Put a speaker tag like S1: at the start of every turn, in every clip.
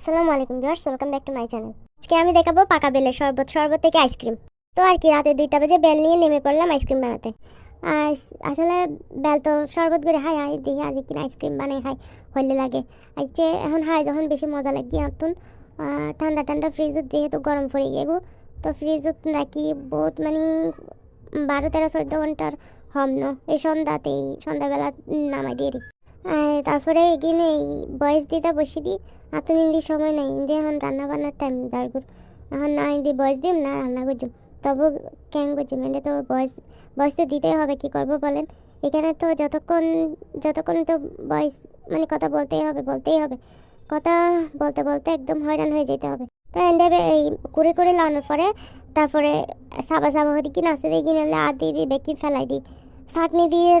S1: আসসালামু আলাইকুম viewers welcome back to my channel আজকে আমি দেখাবো পাকা বেলের শরবত শরবত থেকে আইসক্রিম। তো আর কি, রাতে দুইটা বাজে বেল নিয়ে নেমে পড়লাম আইসক্রিম বানাতে। আসলে বেল তো শরবত করে হাই হাই, দেখি আজ কিনা আইসক্রিম বানাই, হাই, হইলে লাগে। আজকে এখন হাই, যখন বেশি মজা লাগে আতুন ঠান্ডা ঠান্ডা ফ্রিজত যেহেতু গরম পড়ে গিয়ে তো ফ্রিজত নাকি বহুত মানে বারো তেরো, চোদ্দ ঘণ্টার হম ন এই সন্ধ্যাতেই, সন্ধ্যাবেলা নামাই দিয়ে তারপরে এগিয়ে এই বয়স দিতে বসে দিই। আতুন ইন্দি সময় নাই ইন্দি এখন রান্না বান্নার টাইম যারগুর এখন না ইন্দি বয়স দিম, না রান্না করছুম তবু ক্যাং করছুম এটা তো বয়স বয়স তো দিতেই হবে, কি করব বলেন? এখানে তো যতক্ষণ যতক্ষণ তো বয়স মানে কথা বলতেই হবে বলতেই হবে। কথা বলতে বলতে একদম হয়রান হয়ে যেতে হবে। তো এন্ডে এই করে করে লাগানোর পরে তারপরে সাবা সাবা হতে কি নাচতে দিয়ে কিনে আর দিয়ে দিই বেকি ফেলাই দিই। চাকনি দিয়ে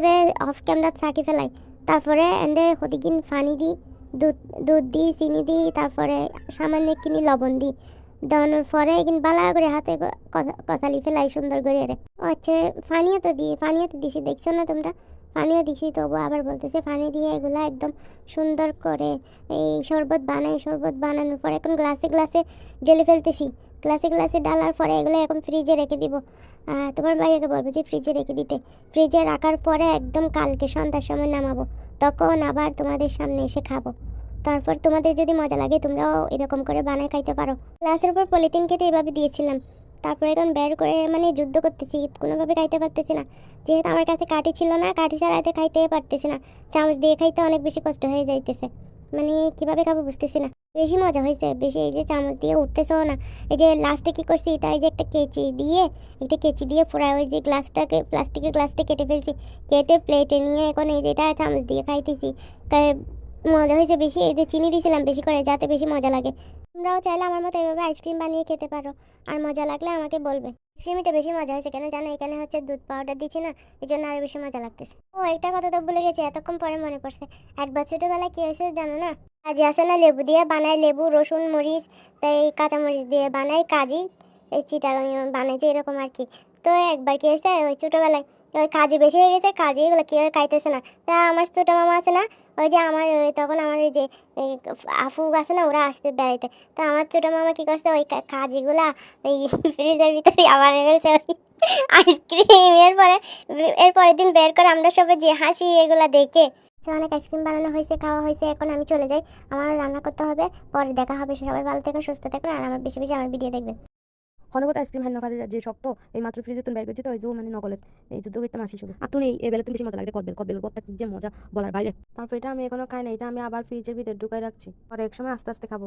S1: অফ ক্যামেরাত চাকি ফেলাই তারপরে এন্ডে হদিকিন পানি দিই দুধ দুধ দিই চিনি দিই তারপরে সামান্য কিনি লবণ দিই দেওয়ানোর পরে কিন বালা করে হাতে কষালি ফেলাই সুন্দর করে রে ও আচ্ছা পানিও তো দিই পানিও তো দিছি, দেখছ না তোমরা? পানিও দিছি তবু আবার বলতেছে পানি দিয়ে এগুলা একদম সুন্দর করে এই শরবত বানাই, শরবত বানানোর পরে এখন গ্লাসে গ্লাসে ঢেলে ফেলতেছি। গ্লাসে গ্লাসে ডালার পরে এগুলো এখন ফ্রিজে রেখে দিব। তোমার ভাইয়াকে বলব যে ফ্রিজে রেখে দিতে। ফ্রিজে রাখার পরে একদম কালকে সন্ধ্যার সময় নামাবো। তখন আবার তোমাদের সামনে এসে খাব। তারপর তোমাদের যদি মজা লাগে, তোমরাও এরকম করে বানায় খাইতে পারো। গ্লাসের উপর পলিথিন কেটে এভাবে দিয়েছিলাম। তারপরে এখন বের করে মানে যুদ্ধ করতেছি, কোনোভাবে খাইতে পারতেছি না। যেহেতু আমার কাছে কাঠি ছিল না, কাঠি ছাড়াতে খাইতে পারতেছি না। চামচ দিয়ে খাইতে অনেক বেশি কষ্ট হয়ে যাইতেছে। মানে কীভাবে খাব বুঝতেছি না। বেশি মজা হয়েছে, বেশি এই যে চামচ দিয়ে উঠতেছেও না, এই যে লাস্টে কি করছি এটা, এই যে একটা কেচি দিয়ে, একটা কেচি দিয়ে পুরা ওই যে গ্লাসটাকে, প্লাস্টিকের গ্লাসটা কেটে ফেলছি, কেটে প্লেটে নিয়ে এখন এই যেটা চামচ দিয়ে খাইতেছি। তা- মজা হয়েছে বেশি, এই যে চিনি দিয়েছিলাম বেশি করে, যাতে বেশি মজা লাগে। তোমরাও চাইলে আমার মতো এভাবে আইসক্রিম বানিয়ে খেতে পারো, আর মজা লাগলে আমাকে বলবে। আইসক্রিমটা বেশি মজা হয়েছে কেন জানো? এখানে হচ্ছে দুধ পাউডার দিচ্ছি না, এই জন্য আরও বেশি মজা লাগতেছে। ও, একটা কথা তো ভুলে গেছি, এতক্ষণ পরে মনে পড়ছে। একবার ছোটোবেলায় কী হয়েছে জানো না? কাজি আসে না, লেবু দিয়ে বানায় লেবু, রসুন, মরিচ, তাই কাঁচামরিচ দিয়ে বানাই কাজি এই চিটা বানাইছে এরকম আর কি। তো একবার কি হয়েছে, ওই ছোটোবেলায় ওই কাজি বেশি হয়ে গেছে, কাজি এগুলো কেউ খাইতেছে না। তা আমার ছোটো মামা আছে না, ওই যে আমার, ওই তখন আমার ওই যে আফু আছে না, ওরা আসতে বেড়াইতে। তো আমার ছোটো মামা কী করছে, ওই কাজিগুলা ওই ফ্রিজের ভিতরে আবার ফেলছে ওই আইসক্রিম, এরপরে, এরপরের দিন বের করে আমরা সবাই যে হাসি এগুলা দেখে আচ্ছা অনেক আইসক্রিম বানানো হয়েছে খাওয়া হয়েছে এখন আমি চলে যাই। আমার রান্না করতে হবে পরে দেখা হবে। সবাই ভালো থেকে সুস্থ থাকুন আর আমার বেশি বেশি আমার ভিডিও দেখবেন।
S2: হনবত আইসক্রিম হাই নকারের যে শক্ত এই মাত্র ফ্রিজে তুমি বের করছি তো ওই যে মানে নকলের এই যুদ্ধ করতে মাসি শুধু। আর তুমি এই বেলাতে বেশি মজা লাগে কদবেল কদবেল বত্তা কি যে মজা বলার বাইরে। তারপর এটা আমি এখনও খাই না এটা আমি আবার ফ্রিজের ভিতরে ঢুকাই রাখছি। পরে এক সময় আস্তে আস্তে খাব।